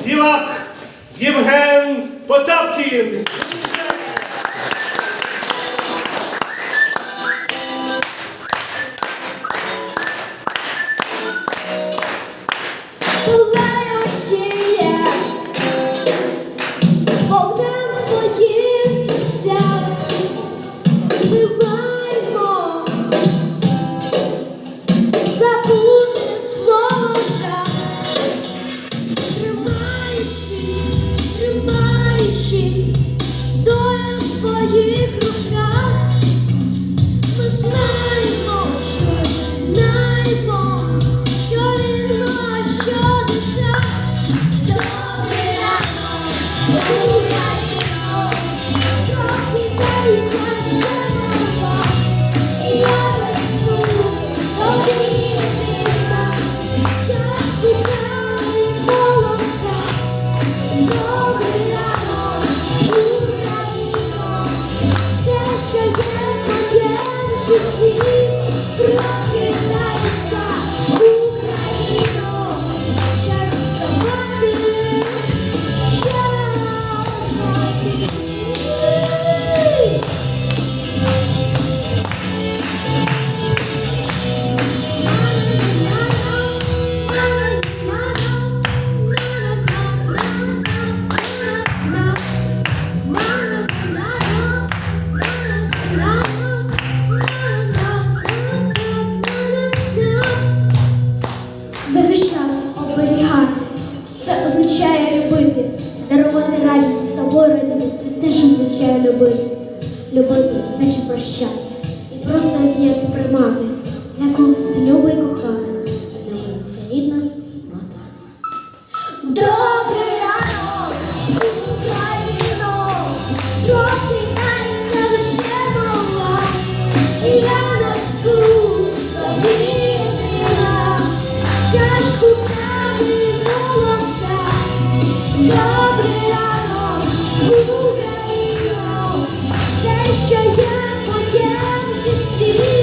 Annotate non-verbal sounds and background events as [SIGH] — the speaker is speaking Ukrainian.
співак Євген Потапкін. своїх руках. Ми знаємо, Thank [LAUGHS] you. Дарувати радість з тобою радіти, це теж означає любити. Любити значить прощати. І просто є сприймати. Для когось ти любий кохана, а для мене рідна найся мала, я несу тобі вина, чашку. моя, моя житті.